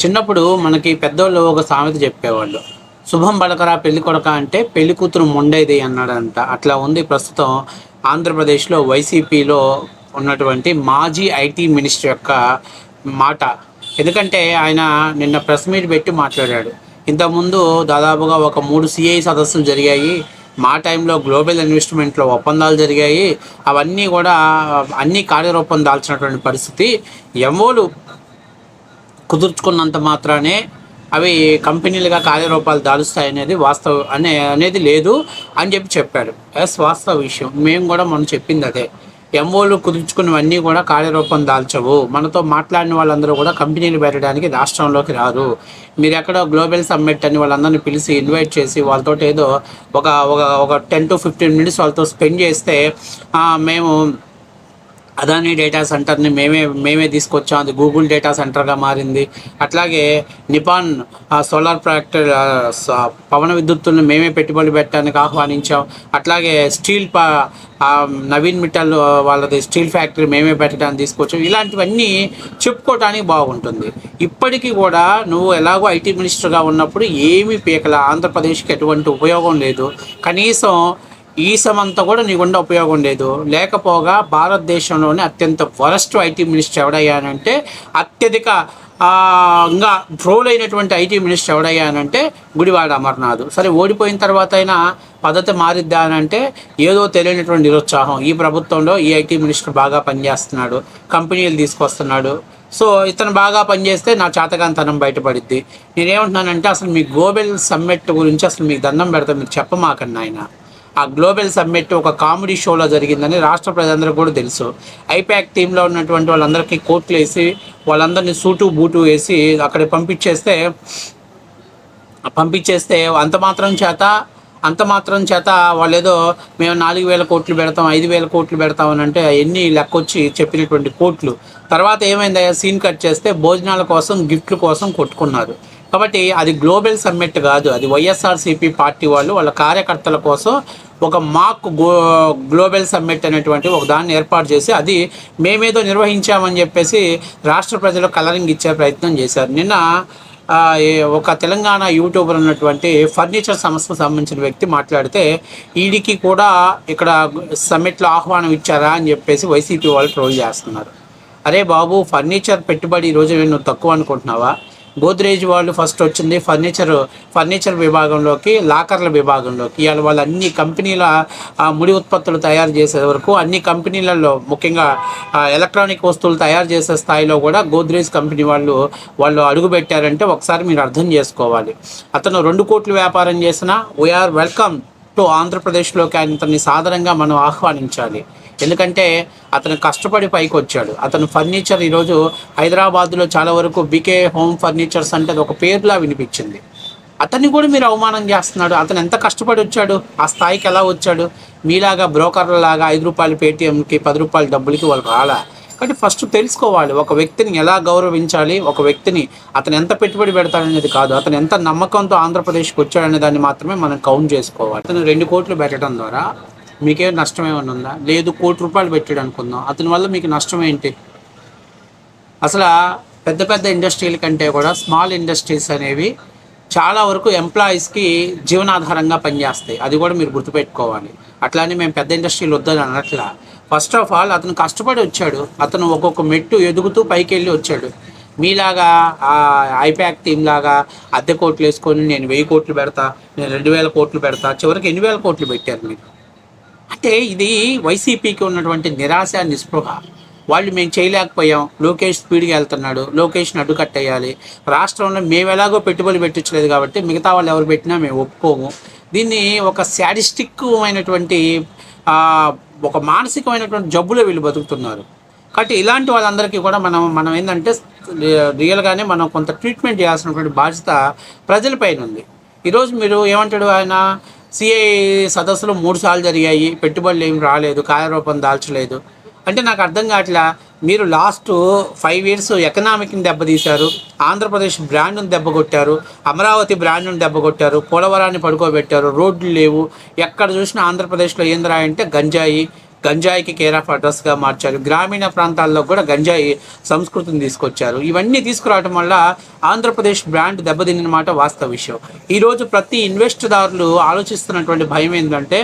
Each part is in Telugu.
చిన్నప్పుడు మనకి పెద్దోళ్ళు ఒక సామెత చెప్పేవాళ్ళు శుభం బలకరా పెళ్ళి కొడక అంటే పెళ్ళి కూతురు మొండేది అన్నాడంట. అట్లా ఉంది. ప్రస్తుతం ఆంధ్రప్రదేశ్లో వైసీపీలో ఉన్నటువంటి మాజీ ఐటీ మినిస్టర్ యొక్క మాట. ఎందుకంటే ఆయన నిన్న ప్రెస్ మీట్ పెట్టి మాట్లాడాడు. ఇంతకుముందు దాదాపుగా ఒక మూడు సిఐ సదస్సులు జరిగాయి. మా టైంలో గ్లోబల్ ఇన్వెస్ట్మెంట్లో ఒప్పందాలు జరిగాయి. అవన్నీ కూడా అన్ని కార్యరూపం దాల్చినటువంటి పరిస్థితి. ఎంఓలు కుదుర్చుకున్నంత మాత్రానే అవి కంపెనీలుగా కార్యరూపాలు దాలుస్తాయి అనేది వాస్తవం అనే అనేది లేదు అని చెప్పి చెప్పాడు. ఎస్ వాస్తవ విషయం. మేము కూడా మనం చెప్పింది అదే. ఎంఓలు కుదుర్చుకున్నవన్నీ కూడా కార్యరూపం దాల్చవు. మనతో మాట్లాడిన వాళ్ళందరూ కూడా కంపెనీలు పెట్టడానికి రాష్ట్రంలోకి రారు. మీరు ఎక్కడో గ్లోబల్ సమ్మిట్ అని వాళ్ళందరిని పిలిచి ఇన్వైట్ చేసి వాళ్ళతో ఏదో ఒక ఒక ఒక టెన్ టు ఫిఫ్టీన్ మినిట్స్ వాళ్ళతో స్పెండ్ చేస్తే మేము అదానీ డేటా సెంటర్ని మేమే మేమే తీసుకొచ్చాం. అది గూగుల్ డేటా సెంటర్గా మారింది. అట్లాగే నిపాన్ ఆ, సోలార్ ప్రాజెక్ట్ స- పవన విద్యుత్తులను మేమే పెట్టుబడి పెట్టడానికి ఆహ్వానించాం. అట్లాగే స్టీల్ ప నవీన్ మిట్టల్ వాళ్ళది స్టీల్ ఫ్యాక్టరీ మేమే పెట్టడానికి తీసుకొచ్చాం. ఇలాంటివన్నీ చెప్పుకోవటానికి బాగుంటుంది. ఇప్పటికీ కూడా నువ్వు ఎలాగో ఐటీ మినిస్టర్గా ఉన్నప్పుడు ఏమీ పీకల. ఆంధ్రప్రదేశ్కి ఎటువంటి ఉపయోగం లేదు. కనీసం ఈ సమంతా కూడా నీకుండా ఉపయోగం లేదు. లేకపోగా భారతదేశంలోనే అత్యంత వరస్ట్ ఐటీ మినిస్టర్ ఎవడయ్యానంటే అత్యధిక ఇంకా ట్రోల్ అయినటువంటి ఐటీ మినిస్టర్ ఎవడయ్యానంటే గుడివాడ అమర్నాథ్. సరే ఓడిపోయిన తర్వాత అయినా పద్ధతి మారిద్దా అంటే ఏదో తెలియనటువంటి నిరుత్సాహం. ఈ ప్రభుత్వంలో ఈ ఐటీ మినిస్టర్ బాగా పనిచేస్తున్నాడు కంపెనీలు తీసుకొస్తున్నాడు. సో ఇతను బాగా పనిచేస్తే నా చేతకాంతనం బయటపడిద్ది. నేనేమంటున్నానంటే అసలు మీ గోబెల్ సమ్మిట్ గురించి అసలు మీకు దండం పెడతా మీరు చెప్పమాకండి ఆయన ఆ గ్లోబల్ సమ్మిట్ ఒక కామెడీ షోలో జరిగిందని రాష్ట్ర ప్రజలందరికీ కూడా తెలుసు. ఐపాక్ టీంలో ఉన్నటువంటి వాళ్ళందరికీ కోట్లు వేసి వాళ్ళందరినీ సూటు బూటు వేసి అక్కడ పంపించేస్తే పంపించేస్తే అంత మాత్రం చేత అంత మాత్రం చేత వాళ్ళు ఏదో మేము నాలుగు వేల కోట్లు పెడతాం ఐదు వేల కోట్లు పెడతాం అని అంటే ఎన్ని లెక్కొచ్చి చెప్పినటువంటి కోట్లు. తర్వాత ఏమైందయ్యా సీన్ కట్ చేస్తే భోజనాల కోసం గిఫ్ట్ల కోసం కొట్టుకున్నారు. కాబట్టి అది గ్లోబల్ సమ్మిట్ కాదు. అది వైఎస్ఆర్సీపీ పార్టీ వాళ్ళు వాళ్ళ కార్యకర్తల కోసం ఒక మాక్ గో గ్లోబల్ సమ్మిట్ అనేటువంటి ఒక దాన్ని ఏర్పాటు చేసి అది మేమేదో నిర్వహించామని చెప్పేసి రాష్ట్ర ప్రజలు కలరింగ్ ఇచ్చే ప్రయత్నం చేశారు. నిన్న ఒక తెలంగాణ యూట్యూబర్ ఉన్నటువంటి ఫర్నిచర్ సంస్థకు సంబంధించిన వ్యక్తి మాట్లాడితే ఈడికి కూడా ఇక్కడ సమ్మిట్లో ఆహ్వానం ఇచ్చారా అని చెప్పేసి వైసీపీ వాళ్ళు ట్రోల్ చేస్తున్నారు. అరే బాబు ఫర్నిచర్ పెట్టుబడి ఈరోజు నువ్వు తక్కువ అనుకుంటున్నావా? గోద్రేజ్ వాళ్ళు ఫస్ట్ వచ్చింది ఫర్నిచర్ ఫర్నిచర్ విభాగంలోకి లాకర్ల విభాగంలోకి. ఇవాళ వాళ్ళు అన్ని కంపెనీల ముడి ఉత్పత్తులు తయారు చేసే వరకు అన్ని కంపెనీలలో ముఖ్యంగా ఎలక్ట్రానిక్ వస్తువులు తయారు చేసే స్థాయిలో కూడా గోద్రేజ్ కంపెనీ వాళ్ళు వాళ్ళు అడుగుపెట్టారంటే ఒకసారి మీరు అర్థం చేసుకోవాలి. అతను రెండు కోట్లు వ్యాపారం చేసినా వీఆర్ వెల్కమ్ టు ఆంధ్రప్రదేశ్లోకి ఆయన అతన్ని సాధారణంగా మనం ఆహ్వానించాలి. ఎందుకంటే అతను కష్టపడి పైకి వచ్చాడు అతను ఫర్నిచర్ ఈరోజు హైదరాబాద్లో చాలా వరకు బీకే హోమ్ ఫర్నిచర్స్ అంటే అది ఒక పేరులా వినిపించింది. అతన్ని కూడా మీరు అవమానం చేస్తున్నాడు. అతను ఎంత కష్టపడి వచ్చాడు? ఆ స్థాయికి ఎలా వచ్చాడు? మీలాగా బ్రోకర్ల లాగా ఐదు రూపాయలు పేటీఎంకి పది రూపాయల డబ్బులకి వాళ్ళు రాలా? కాబట్టి ఫస్ట్ తెలుసుకోవాలి. ఒక వ్యక్తిని ఎలా గౌరవించాలి? ఒక వ్యక్తిని అతను ఎంత పెట్టుబడి పెడతాడనేది కాదు. అతను ఎంత నమ్మకంతో ఆంధ్రప్రదేశ్కి వచ్చాడనే దాన్ని మాత్రమే మనం కౌంట్ చేసుకోవాలి. అతను రెండు కోట్లు పెట్టడం ద్వారా మీకేం నష్టం ఏమైనా ఉందా? లేదు కోటి రూపాయలు పెట్టాడు అనుకుందాం. అతని వల్ల మీకు నష్టం ఏంటి? అసలు పెద్ద పెద్ద ఇండస్ట్రీల కంటే కూడా స్మాల్ ఇండస్ట్రీస్ అనేవి చాలా వరకు ఎంప్లాయీస్కి జీవనాధారంగా పనిచేస్తాయి. అది కూడా మీరు గుర్తుపెట్టుకోవాలి. అట్లానే మేము పెద్ద ఇండస్ట్రీలు వద్దని అనట్లా. ఫస్ట్ ఆఫ్ ఆల్ అతను కష్టపడి వచ్చాడు. అతను ఒక్కొక్క మెట్టు ఎదుగుతూ పైకి వెళ్ళి వచ్చాడు. మీలాగా ఆ ఐపాక్ లాగా అద్దె కోట్లు వేసుకొని నేను వెయ్యి కోట్లు పెడతా నేను రెండు వేల కోట్లు పెడతా చివరికి ఎన్ని వేల కోట్లు పెట్టారు మీరు. అంటే ఇది వైసీపీకి ఉన్నటువంటి నిరాశ నిస్పృహ. వాళ్ళు మేము చేయలేకపోయాం. లోకేష్ స్పీడ్గా వెళ్తున్నాడు. లోకేష్ని అడ్డుకట్టేయాలి. రాష్ట్రంలో మేము ఎలాగో పెట్టుబడి పెట్టించలేదు కాబట్టి మిగతా వాళ్ళు ఎవరు పెట్టినా మేము ఒప్పుకోము. దీన్ని ఒక శాడిస్టిక్ అయినటువంటి ఒక మానసికమైనటువంటి జబ్బులో వీళ్ళు బతుకుతున్నారు. కాబట్టి ఇలాంటి వాళ్ళందరికీ కూడా మనం మనం ఏంటంటే రియల్గానే మనం కొంత ట్రీట్మెంట్ చేయాల్సినటువంటి బాధ్యత ప్రజలపైన ఉంది. ఈరోజు మీరు ఏమంటాడు ఆయన? సిఐ సదస్సులు మూడు సార్లు జరిగాయి. పెట్టుబడులు ఏం రాలేదు. కార్యరూపం దాల్చలేదు. అంటే నాకు అర్థం కావట్లా మీరు లాస్ట్ ఫైవ్ ఇయర్స్ ఎకనామిక్ని దెబ్బతీశారు ఆంధ్రప్రదేశ్ బ్రాండ్ను దెబ్బకొట్టారు అమరావతి బ్రాండ్ను దెబ్బకొట్టారు పోలవరాన్ని పడుకోబెట్టారు. రోడ్లు లేవు. ఎక్కడ చూసినా ఆంధ్రప్రదేశ్లో ఏందిరా అంటే గంజాయి. గంజాయికి కేర్ ఆఫ్ అడ్రస్గా మార్చారు. గ్రామీణ ప్రాంతాల్లో కూడా గంజాయి సంస్కృతిని తీసుకొచ్చారు. ఇవన్నీ తీసుకురావడం వల్ల ఆంధ్రప్రదేశ్ బ్రాండ్ దెబ్బతిన్నమాట వాస్తవ విషయం. ఈరోజు ప్రతి ఇన్వెస్ట్దారులు ఆలోచిస్తున్నటువంటి భయం ఏంటంటే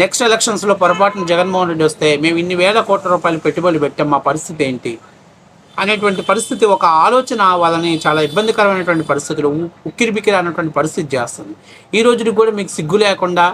నెక్స్ట్ ఎలక్షన్స్లో పొరపాటున జగన్మోహన్ రెడ్డి వస్తే మేము ఇన్ని వేల కోట్ల రూపాయలు పెట్టుబడులు పెట్టాం మా పరిస్థితి ఏంటి? అనేటువంటి పరిస్థితి ఒక ఆలోచన వాళ్ళని చాలా ఇబ్బందికరమైనటువంటి పరిస్థితులు ఉక్కిరిబిక్కిరి ఉక్కిరి అనేటువంటి పరిస్థితి చేస్తుంది. ఈ రోజుకి కూడా మీకు సిగ్గు లేకుండా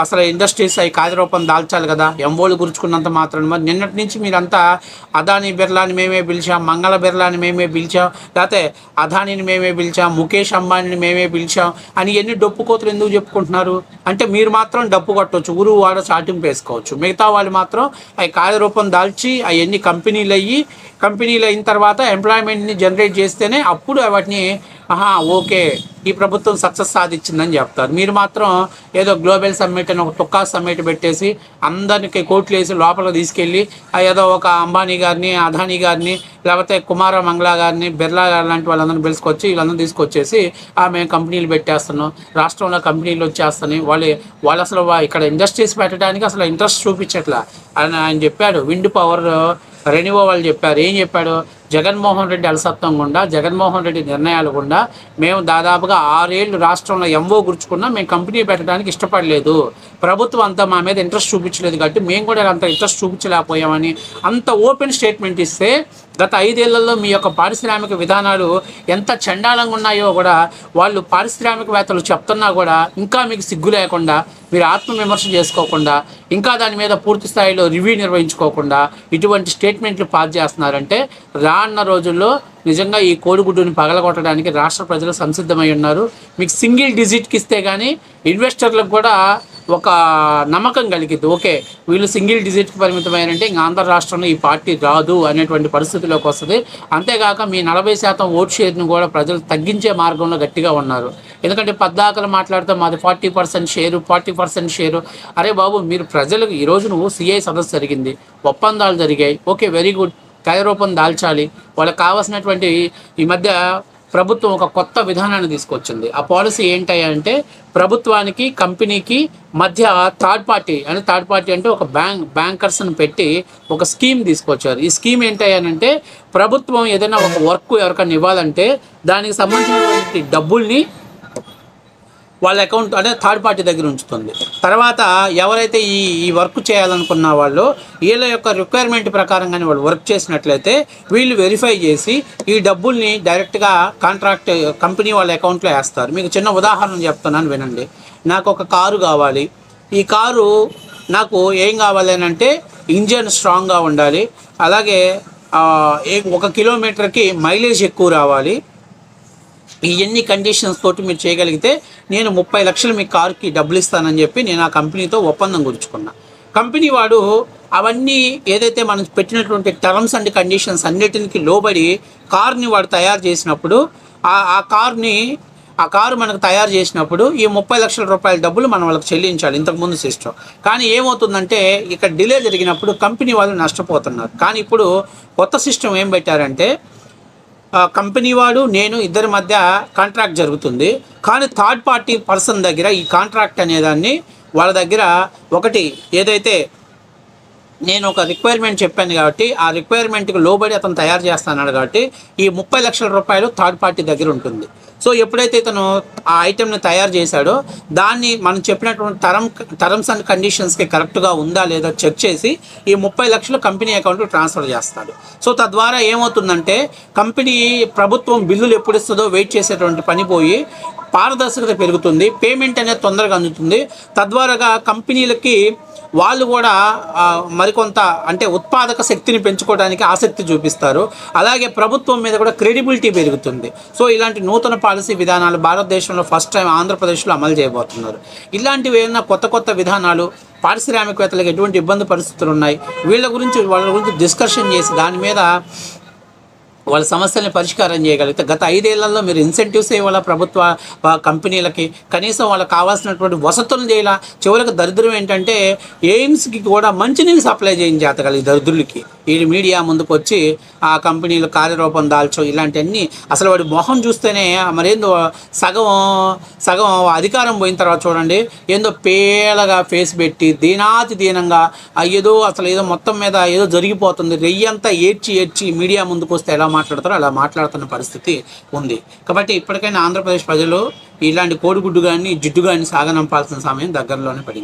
అసలు ఇండస్ట్రీస్ అవి కార్యరూపం దాల్చాలి కదా. ఎంఓలు గురుచుకున్నంత మాత్రం మరి నిన్నటి నుంచి మీరంతా అదాని బిర్లాని మేమే పిలిచాం మంగళ బిర్లాని మేమే పిలిచాం లేకపోతే అదానిని మేమే పిలిచాం ముఖేష్ అంబానీని మేమే పిలిచాం అని ఎన్ని డప్పు కోతలు ఎందుకు చెప్పుకుంటున్నారు? అంటే మీరు మాత్రం డప్పు కట్టవచ్చు ఊరు వాడ చాటింపు వేసుకోవచ్చు. మిగతా వాళ్ళు మాత్రం అవి కార్యరూపం దాల్చి అవన్నీ కంపెనీలు అయ్యి కంపెనీలు అయిన తర్వాత ఎంప్లాయ్మెంట్ని జనరేట్ చేస్తేనే అప్పుడు వాటిని ఆహా ఓకే. ఈ ప్రభుత్వం సక్సెస్ సాధించిందని చెప్తారు. మీరు మాత్రం ఏదో గ్లోబల్ సమ్మిట్ అని ఒక తుక్కా సమ్మిట్ పెట్టేసి అందరికి కోట్లు వేసి లోపల తీసుకెళ్ళి ఆ ఏదో ఒక అంబానీ గారిని అదానీ గారిని లేకపోతే కుమార మంగళ గారిని బిర్లా గారు లాంటి వాళ్ళందరినీ పిలుచుకొచ్చి వీళ్ళందరూ తీసుకొచ్చేసి ఆ మేము కంపెనీలు పెట్టేస్తున్నాం. రాష్ట్రంలో కంపెనీలు వచ్చేస్తున్నాయి. వాళ్ళు వాళ్ళు అసలు వా- ఇక్కడ ఇండస్ట్రీస్ పెట్టడానికి అసలు ఇంట్రెస్ట్ చూపించట్లా. అని ఆయన చెప్పాడు. విండ్ పవర్ రెన్యువో వాళ్ళు చెప్పారు. ఏం చెప్పాడు? జగన్మోహన్ రెడ్డి అలసత్వం గుండా జగన్మోహన్ రెడ్డి నిర్ణయాలు గుండా మేము దాదాపుగా ఆరేళ్ళు రాష్ట్రంలో ఎంఓ గుర్చుకున్నా మేము కంపెనీ పెట్టడానికి ఇష్టపడలేదు. ప్రభుత్వం అంతా మా మీద ఇంట్రెస్ట్ చూపించలేదు కాబట్టి మేము కూడా అంత ఇంట్రెస్ట్ చూపించలేకపోయామని అంత ఓపెన్ స్టేట్మెంట్ ఇస్తే గత ఐదేళ్ళలో మీ యొక్క పారిశ్రామిక విధానాలు ఎంత చండాలంగా ఉన్నాయో కూడా వాళ్ళు పారిశ్రామికవేత్తలు చెప్తున్నా కూడా ఇంకా మీకు సిగ్గు లేకుండా మీరు ఆత్మవిమర్శ చేసుకోకుండా ఇంకా దాని మీద పూర్తి స్థాయిలో రివ్యూ నిర్వహించుకోకుండా ఇటువంటి స్టేట్మెంట్లు పాస్ చేస్తున్నారంటే రానున్న రోజుల్లో నిజంగా ఈ కోడిగుడ్డుని పగలగొట్టడానికి రాష్ట్ర ప్రజలు సంసిద్ధమై ఉన్నారు. మీకు సింగిల్ డిజిట్కి ఇస్తే కానీ ఇన్వెస్టర్లకు కూడా ఒక నమ్మకం కలిగింది. ఓకే వీళ్ళు సింగిల్ డిజిట్కి పరిమితమైనంటే ఇంకా ఆంధ్ర రాష్ట్రంలో ఈ పార్టీ రాదు అనేటువంటి పరిస్థితిలోకి వస్తుంది. అంతేగాక మీ నలభై శాతం ఓట్ షేర్ను కూడా ప్రజలు తగ్గించే మార్గంలో గట్టిగా ఉన్నారు. ఎందుకంటే పద్దాకలు మాట్లాడితే మాది forty percent share forty percent share. అరే బాబు మీరు ప్రజలకు ఈరోజు నువ్వు సిఐ సదస్సు జరిగింది. ఒప్పందాలు జరిగాయి. Okay very good. కార్యరూపం దాల్చాలి. వాళ్ళకి కావాల్సినటువంటి ఈ మధ్య ప్రభుత్వం ఒక కొత్త విధానాన్ని తీసుకొచ్చింది. ఆ పాలసీ ఏంటంటే ప్రభుత్వానికి కంపెనీకి మధ్య థర్డ్ పార్టీ అంటే థర్డ్ పార్టీ అంటే ఒక బ్యాంక్ బ్యాంకర్స్ని పెట్టి ఒక స్కీమ్ తీసుకొచ్చారు. ఈ స్కీమ్ ఏంటంటే ప్రభుత్వం ఏదైనా ఒక వర్క్ ఎవరికైనా ఇవ్వాలంటే దానికి సంబంధించినటువంటి డబ్బుల్ని వాళ్ళ అకౌంట్ అంటే థర్డ్ పార్టీ దగ్గర ఉంచుతుంది. తర్వాత ఎవరైతే ఈ ఈ వర్క్ చేయాలనుకున్న వాళ్ళు వీళ్ళ యొక్క రిక్వైర్మెంట్ ప్రకారంగానే వాళ్ళు వర్క్ చేసినట్లయితే వీళ్ళు వెరిఫై చేసి ఈ డబ్బుల్ని డైరెక్ట్గా కాంట్రాక్ట్ కంపెనీ వాళ్ళ అకౌంట్లో వేస్తారు. మీకు చిన్న ఉదాహరణ చెప్తున్నాను వినండి. నాకు ఒక కారు కావాలి. ఈ కారు నాకు ఏం కావాలి అని అంటే ఇంజన్ స్ట్రాంగ్గా ఉండాలి. అలాగే ఒక కిలోమీటర్కి మైలేజ్ ఎక్కువ రావాలి. ఇవన్నీ కండిషన్స్ తోటి మీరు చేయగలిగితే నేను ముప్పై లక్షలు మీ కారుకి డబ్బులు ఇస్తానని చెప్పి నేను ఆ కంపెనీతో ఒప్పందం కుదుర్చుకున్నా. కంపెనీ వాడు అవన్నీ ఏదైతే మనం పెట్టినటువంటి టర్మ్స్ అండ్ కండిషన్స్ అన్నిటికి లోబడి కార్ని వాడు తయారు చేసినప్పుడు ఆ కార్ని ఆ కారు మనకు తయారు చేసినప్పుడు ఈ ముప్పై లక్షల రూపాయల డబ్బులు మనం వాళ్ళకి చెల్లించాలి ఇంతకుముందు సిస్టమ్ కానీ ఏమవుతుందంటే ఇక్కడ డిలే జరిగినప్పుడు కంపెనీ వాళ్ళు నష్టపోతున్నారు. కానీ ఇప్పుడు కొత్త సిస్టమ్ ఏం పెట్టారంటే కంపెనీ వాడు నేను ఇద్దరి మధ్య కాంట్రాక్ట్ జరుగుతుంది. కానీ థర్డ్ పార్టీ పర్సన్ దగ్గర ఈ కాంట్రాక్ట్ అనేదాన్ని వాళ్ళ దగ్గర ఒకటి ఏదైతే నేను ఒక రిక్వైర్మెంట్ చెప్పాను కాబట్టి ఆ రిక్వైర్మెంట్కి లోబడి అతను తయారు చేస్తున్నాడు కాబట్టి ఈ ముప్పై లక్షల రూపాయలు థర్డ్ పార్టీ దగ్గర ఉంటుంది. సో ఎప్పుడైతే ఇతను ఆ ఐటెంని తయారు చేశాడో దాన్ని మనం చెప్పినటువంటి టర్మ్ టర్మ్స్ అండ్ కండిషన్స్కి కరెక్ట్గా ఉందా లేదా చెక్ చేసి ఈ ముప్పై లక్షలు కంపెనీ అకౌంట్కి ట్రాన్స్ఫర్ చేస్తాడు. సో తద్వారా ఏమవుతుందంటే కంపెనీ ప్రభుత్వం బిల్లులు ఎప్పుడు ఇస్తుందో వెయిట్ చేసేటువంటి పని పోయి పారదర్శకత పెరుగుతుంది పేమెంట్ అనేది తొందరగా అందుతుంది. తద్వారాగా కంపెనీలకి వాళ్ళు కూడా మరికొంత అంటే ఉత్పాదక శక్తిని పెంచుకోవడానికి ఆసక్తి చూపిస్తారు. అలాగే ప్రభుత్వం మీద కూడా క్రెడిబిలిటీ పెరుగుతుంది. సో ఇలాంటి నూతన పాలసీ విధానాలు భారతదేశంలో ఫస్ట్ టైం ఆంధ్రప్రదేశ్లో అమలు చేయబోతున్నారు. ఇలాంటివి ఏమైనా కొత్త కొత్త విధానాలు పారిశ్రామికవేత్తలకు ఎటువంటి ఇబ్బంది పరిస్థితులు ఉన్నాయి? వీళ్ళ గురించి వాళ్ళ గురించి డిస్కషన్ చేసి దాని మీద వాళ్ళ సమస్యల్ని పరిష్కారం చేయగలిగితే గత ఐదేళ్ళలో మీరు ఇన్సెంటివ్స్ ఇవ్వాలా ప్రభుత్వ కంపెనీలకి? కనీసం వాళ్ళకి కావాల్సినటువంటి వసతులు చేయాల? చివరికి దరిద్రం ఏంటంటే ఎయిమ్స్కి కూడా మంచినీళ్ళు సప్లై చేయించేతగలి దరిద్రులకి. ఈ మీడియా ముందుకు వచ్చి ఆ కంపెనీలు కార్యరూపం దాల్చో ఇలాంటివన్నీ అసలు వాడి మొహం చూస్తేనే మరేందో సగం సగం అధికారం పోయిన తర్వాత చూడండి ఏందో పేలగా ఫేస్ పెట్టి దీనాతి దీనంగా ఏదో అసలు ఏదో మొత్తం మీద ఏదో జరిగిపోతుంది రెయ్యంతా ఏడ్చి ఏడ్చి మీడియా ముందుకు వస్తే ఎలా మాట్లాడతారో అలా మాట్లాడుతున్న పరిస్థితి ఉంది. కాబట్టి ఇప్పటికైనా ఆంధ్రప్రదేశ్ ప్రజలు ఇలాంటి కోడిగుడ్డు కానీ జిడ్డు కానీ సాగనంపాల్సిన సమయం దగ్గరలోనే పడింది.